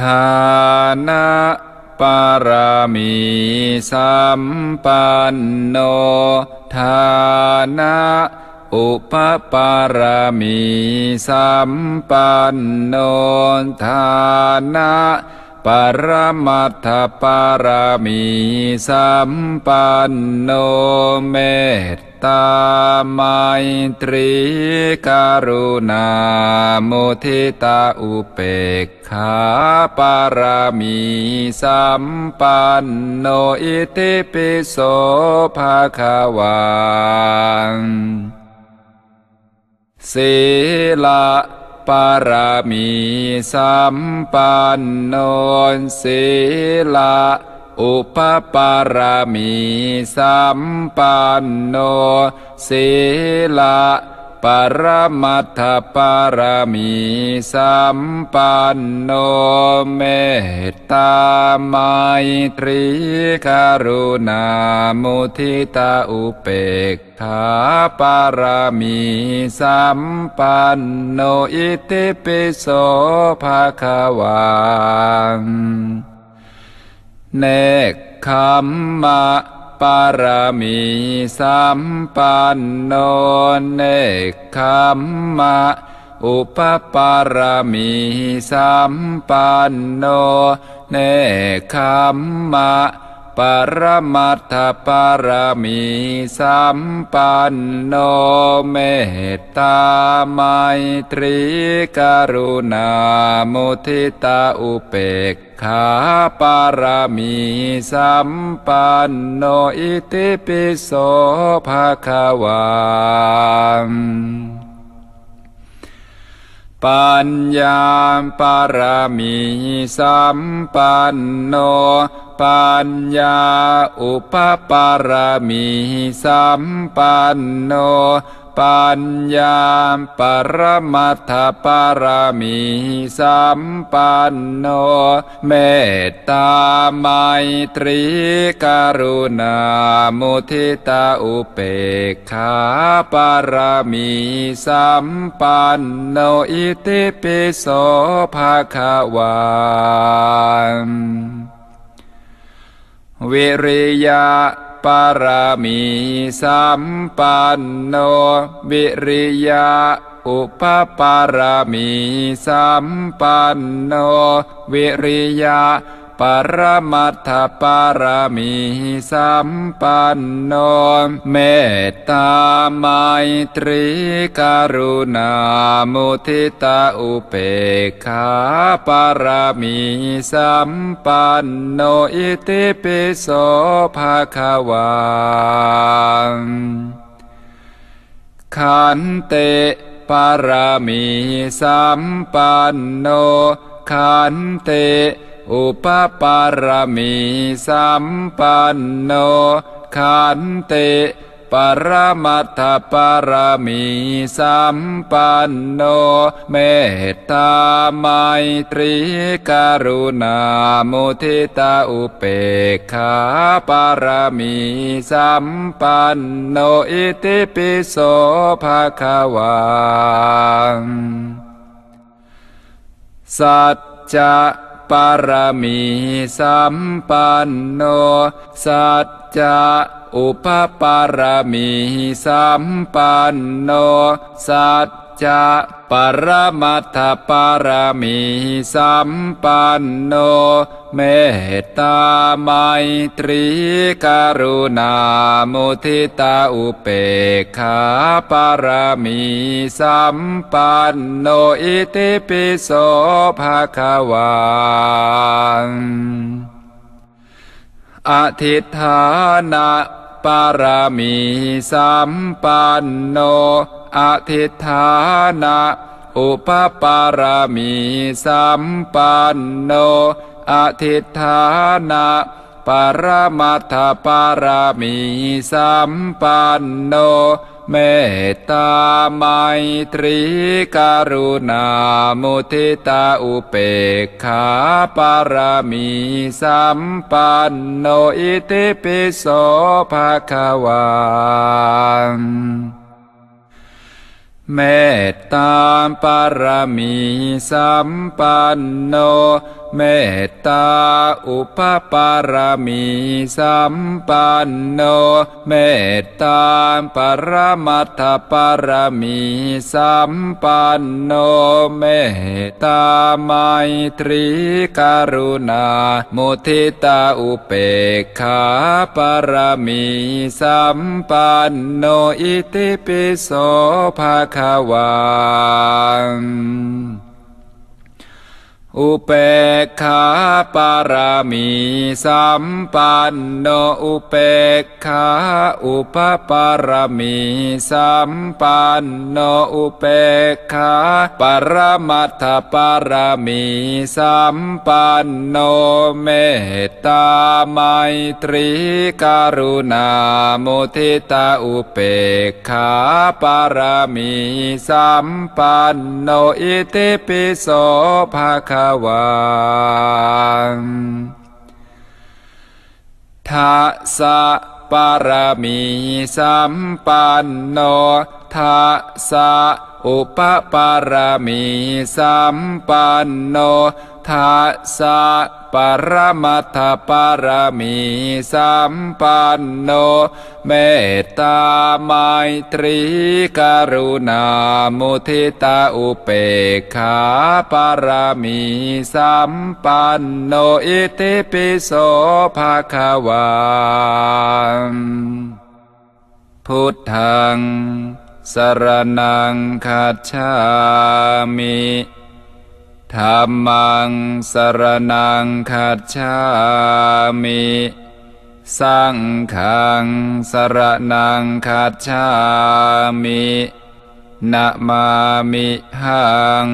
ทานะปารามีสัมปันโนทานะอุปปารามีสัมปันโนทานะปรมัตถปารามีสัมปันโนเมต ตาไมตรีการุณามุทิตาอุเปกขาปารามีสัมปันโนอิติปิโสภาคาวังศีละปารามีสัมปันโนศีละ อุปปารามีสัมปันโนศีละปรมัตถปารามีสัมปันโนเมตตาไมตรีกรุณามุทิตาอุเปกขาปารามีสัมปันโนอิติปิโสภาคัง เนกขัมมะปารามีสัมปันโนเนกขัมมะอุปปารามีสัมปันโนเนกขัมมะ ปรมัตถปารมีสัมปันโนเมตตาไมตรีกรุณามุทิตาอุเปกขาปารมีสัมปันโนอิติปิโสภาคัง ปัญญาปารามีสัมปันโน ปัญญาอุปปารามีสัมปันโน ปัญญาปรมัตถปารามีสัมปันโนเมตตาไมตรีกรุณามุทิตาอุเปกขาปารามีสัมปันโนอิติปิโสภาควานวิริยะ ปารามีสัมปันโนวิริยะอุปปารามีสัมปันโนวิริยะ ปรมัตถปารามีสัมปันโนเมตตาไมตรีกรุณามุทิตาอุเปกขาปารามีสัมปันโนอิติปิโสภาควังขันเตปารามีสัมปันโนขันเต อุปปารมีสัมปันโนขันเตปรมัตถปารมีสัมปันโนเมตตาไมตรีกรุณามุทิตาอุเปกขาปารมีสัมปันโนอิติปิโสภาคังสัจจะ ปารมีสัมปันโน สัจจะอุปปารมีสัมปันโน สัจ จะปรมัตถปารมีสัมปันโน เมตตาไมตรีกรุณามุทิตาอุเปกขาปารมีสัมปันโนอิติปิโสภาควังอธิฐานะ ปารามีสัมปันโนอธิฐานะอุปปารามีสัมปันโนอธิฐานะ ปรมัตถปารามีสัมปันโนเมตตาไมตรีกรุณามุทิตาอุเปกขาปารามีสัมปันโนอิติปิโสภาควังเมตตาปารมีสัมปันโน เมตตาอุปปารมีสัมปันโน เมตตาปรมัตถปารมีสัมปันโน เมตตาไมตรีกรุณา มุทิตาอุเปกขาปารมีสัมปันโนอิติปิโสภาควา อุเปกขาปารามีสัมปันโนอุเปกขาอุปปารามีสัมปันโนอุเปกขาปรมัตถปารามีสัมปันโนเมตตาไมตรีกรุณามุทิตาอุเปกขาปารามีสัมปันโนอิติปิโสภาควังทัสสะปารมีสัมปันโน ทัสะอุปปารมีสัมปันโนทัสสะปรมัตถปารมีสัมปันโน เมตตาไมตรีกรุณามุทิตาอุเปกขาปารมีสัมปันโนอิติปิโสภาควาพุทธัง สรนังคาชามิธรรมังสรนังคาชามิสังขังสรนังคาชามินะมามิหัง